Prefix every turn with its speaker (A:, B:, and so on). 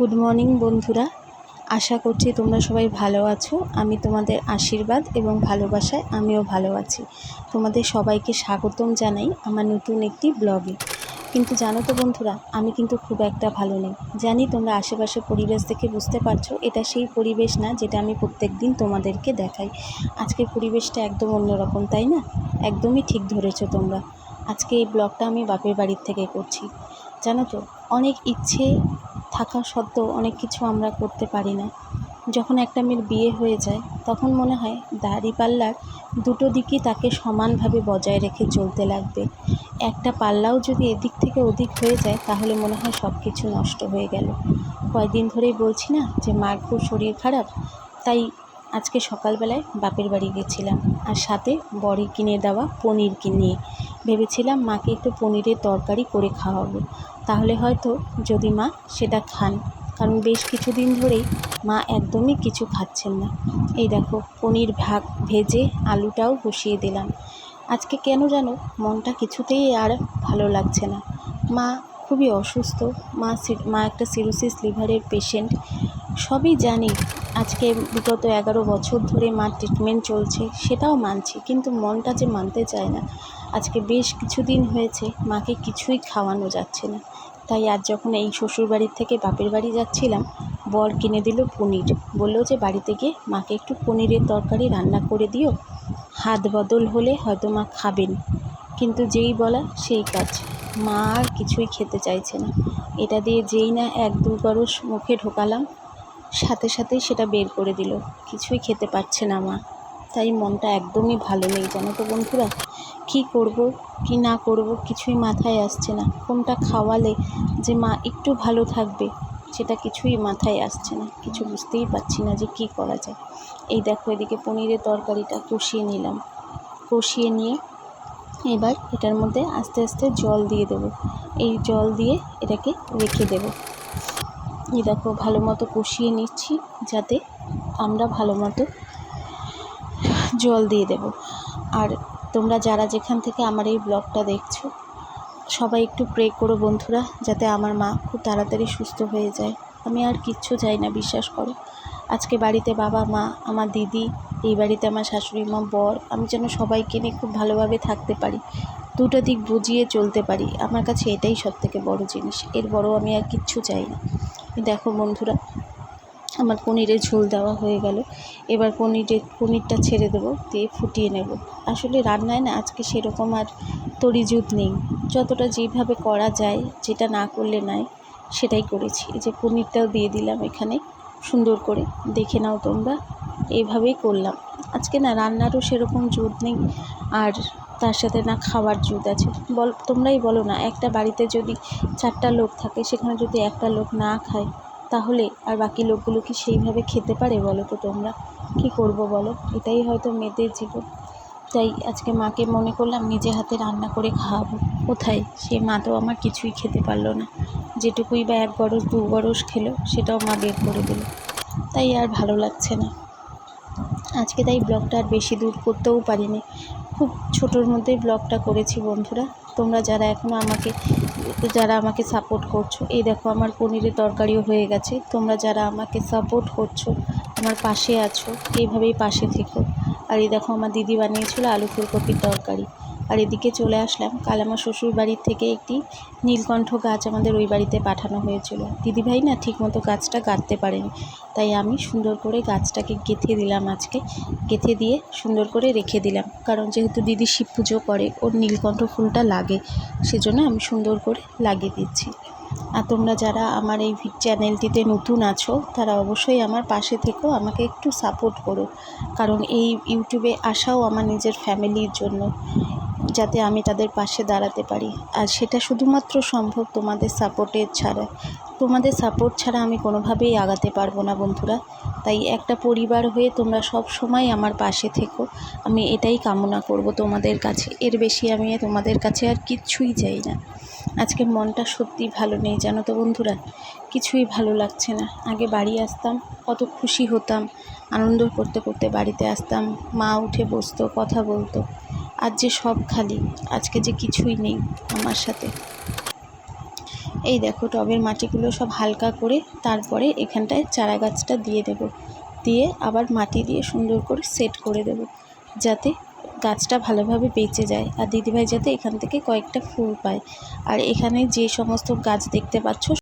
A: Good morning বন্ধুরা। আশা করছি তোমরা সবাই ভালো আছো। আমি তোমাদের আশীর্বাদ এবং ভালোবাসায় আমিও ভালো আছি। তোমাদের সবাইকে স্বাগতম জানাই আমার নতুন একটি ব্লগে। কিন্তু জানো তো বন্ধুরা, আমি কিন্তু খুব একটা ভালো নেই। জানি তোমরা আশেপাশে পরিবেশ দেখে বুঝতে পারছ, এটা সেই পরিবেশ না যেটা আমি প্রত্যেক দিন তোমাদেরকে দেখাই। আজকের পরিবেশটা একদম অন্যরকম, তাই না? একদমই ঠিক ধরেছো তোমরা। আজকে এই ব্লগটা আমি বাপের বাড়ির থেকে করছি। জানো তো, অনেক ইচ্ছে থাকা সত্ত্বেও অনেক কিছু আমরা করতে পারি না। যখন একটা মেয়ের বিয়ে হয়ে যায়, তখন মনে হয় দাড়িপাল্লার দুটো দিকই তাকে সমানভাবে বজায় রেখে চলতে লাগবে। একটা পাল্লাও যদি এদিক থেকে ওদিক হয়ে যায়, তাহলে মনে হয় সব কিছু নষ্ট হয়ে গেল। কয়েকদিন ধরেই বলছি না যে, মার খুব শরীর খারাপ, তাই আজকে সকালবেলায় বাপের বাড়ি গেছিলাম আর সাথে বড়ি কিনে দেওয়া পনির কিনে। ভেবেছিলাম মাকে একটু পনিরের তরকারি করে খাওয়াবো। তাহলে হয়তো যদি মা সেটা খান। কারণ বেশ কিছুদিন ধরেই মা একদমই কিছু খাচ্ছেন না। এই দেখো, পনির ভাগ ভেজে আলুটাও বসিয়ে দিলাম। আজকে কেন যেন মনটা কিছুতেই আর ভালো লাগছে না। মা খুবই অসুস্থ। মা মা একটা সিরোসিস লিভারের পেশেন্ট সবই জানি। আজকে বিগত এগারো বছর ধরে মার ট্রিটমেন্ট চলছে, সেটাও মানছি, কিন্তু মনটা যে মানতে চায় না। আজকে বেশ কিছুদিন হয়েছে, মাকে কিছুই খাওয়ানো যাচ্ছে না। তাই আজ যখন এই শ্বশুরবাড়ির থেকে বাপের বাড়ি যাচ্ছিলাম, বর কিনে দিল পনির। বলল যে বাড়িতে গিয়ে মাকে একটু পনিরের তরকারি রান্না করে দিও। হাত বদল হলে হয়তো মা খাবেন। কিন্তু যেই বলা, সেই কাজ। মা আর কিছুই খেতে চাইছে না। এটা দিয়ে যেই না এক দু গরস মুখে ঢোকালাম সাথে সাথেই সেটা বের করে দিল। কিছুই খেতে পারছে না মা। তাই মনটা একদমই ভালো নেই জানো তো বন্ধুরা। কী করব, কি না করব কিছুই মাথায় আসছে না। কোনটা খাওয়ালে যে মা একটু ভালো থাকবে, সেটা কিছুই মাথায় আসছে না। কিছু বুঝতেই পারছি না যে কি করা যায়। এই দেখো এদিকে পনিরের তরকারিটা কষিয়ে নিলাম। কষিয়ে নিয়ে এবার এটার মধ্যে আস্তে আস্তে জল দিয়ে দেবো। এই জল দিয়ে এটাকে রেখে দেবো। এই দেখো, ভালো মতো কষিয়ে নিচ্ছি যাতে আমরা ভালো মতো জল দিয়ে দেব। আর তোমরা যারা যেখান থেকে আমার এই ব্লগটা দেখছ, সবাই একটু প্রে করো বন্ধুরা, যাতে আমার মা খুব তাড়াতাড়ি সুস্থ হয়ে যায়। আমি আর কিচ্ছু চাই না, বিশ্বাস করো। আজকে বাড়িতে বাবা, মা, আমার দিদি, এই বাড়িতে আমার শাশুড়ি মা, বর, আমি যেন সবাইকে নিয়ে খুব ভালোভাবে থাকতে পারি, দুটো দিক বুঝিয়ে চলতে পারি। আমার কাছে এটাই সব থেকে বড়ো জিনিস, এর বড় আমি আর কিচ্ছু চাই না। দেখো বন্ধুরা, আমার পনিরের ঝোল দেওয়া হয়ে গেল। এবার পনিরের পনিরটা ছেড়ে দেবো, দিয়ে ফুটিয়ে নেব। আসলে রান্নায় না আজকে সেরকম আর তরিজুত নেই। যতটা যেভাবে করা যায়, যেটা না করলে নাই সেটাই করেছি। যে পনিরটাও দিয়ে দিলাম এখানে সুন্দর করে। দেখে নাও তোমরা এইভাবেই করলাম। আজকে না রান্নারও সেরকম জুত নেই, আর তার সাথে না খাওয়ার জুত আছে। বল, তোমরাই বলো না, একটা বাড়িতে যদি চারটা লোক থাকে, সেখানে যদি একটা লোক না খায়, তাহলে আর বাকি লোকগুলো কি সেইভাবে খেতে পারে বলো তো তোমরা? কী করব বলো? এটাই হয়তো মেয়েদের জীবন। তাই আজকে মাকে মনে করলাম নিজে হাতে রান্না করে খাওয়াবো। কোথায়? সে মা তো আমার কিছুই খেতে পারল না। যেটুকুই বা এক গরস, দু গরস খেলো, সেটাও মা বের করে দিল। তাই আর ভালো লাগছে না। আজকে তাই ব্লগটা আর বেশি দূর করতেও পারিনি। খুব ছোটোর মধ্যেই ব্লগটা করেছি বন্ধুরা। তোমরা যারা এখনও আমাকে, যারা আমাকে সাপোর্ট করছ, এই দেখো আমার পনিরের তরকারিও হয়ে গেছে। তোমরা যারা আমাকে সাপোর্ট করছ, আমার পাশে আছো, এইভাবেই পাশে থেকো। আর এই দেখো আমার দিদি বানিয়েছিল আলু ফুলকপির তরকারি। আর এদিকে চলে আসলাম। কাল আমার শ্বশুর বাড়ির থেকে একটি নীলকণ্ঠ গাছ আমাদের ওই বাড়িতে পাঠানো হয়েছিল। দিদিভাই না ঠিকমতো গাছটা গাঁথতে পারেনি। তাই আমি সুন্দর করে গাছটাকে গেঁথে দিলাম আজকে। গেঁথে দিয়ে সুন্দর করে রেখে দিলাম। কারণ যেহেতু দিদি শিব পুজো করে, ওর নীলকণ্ঠ ফুলটা লাগে। সেজন্য আমি সুন্দর করে লাগিয়ে দিচ্ছি। আর তোমরা যারা আমার এই চ্যানেলটিতে নতুন আছো, তারা অবশ্যই আমার পাশে থেকেও আমাকে একটু সাপোর্ট করো। কারণ এই ইউটিউবে আসাও আমার নিজের ফ্যামিলির জন্য। যাতে আমি তাদের পাশে দাঁড়াতে পারি। আর সেটা শুধুমাত্র সম্ভব তোমাদের সাপোর্টের ছাড়া। তোমাদের সাপোর্ট ছাড়া আমি কোনোভাবেই আগাতে পারব না, বন্ধুরা। তাই একটা পরিবার হয়ে তোমরা সব সময় আমার পাশে থেকো। আমি এটাই কামনা করব তোমাদের কাছে। এর বেশি আমি তোমাদের কাছে আর কিচ্ছুই চাই না। আজকে মনটা সত্যি ভালো নেই, জানো তো বন্ধুরা। কিছুই ভালো লাগছে না। আগে বাড়ি আসতাম, কত খুশি হতাম। আনন্দ করতে করতে বাড়িতে আসতাম। মা উঠে বসতো, কথা বলতো। আজ যে সব খালি, আজকে যে কিছুই নেই আমার সাথে। এই দেখো, টবের মাটিগুলো সব হালকা করে তারপরে এখানটায় চারা গাছটা দিয়ে দেব। দিয়ে আবার মাটি দিয়ে সুন্দর করে সেট করে দেব, যাতে গাছটা ভালোভাবে বেঁচে যায় আর দিদিভাই যাতে এখান থেকে কয়েকটা ফুল পায়। আর এখানে যে সমস্ত গাছ দেখতে পাচ্ছ